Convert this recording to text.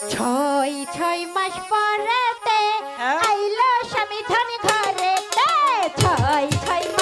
ছয় ছয় মাস পরেতে হ্যাঁ। আইলো স্বামী ধনী ঘরেতে। ছয় ছয়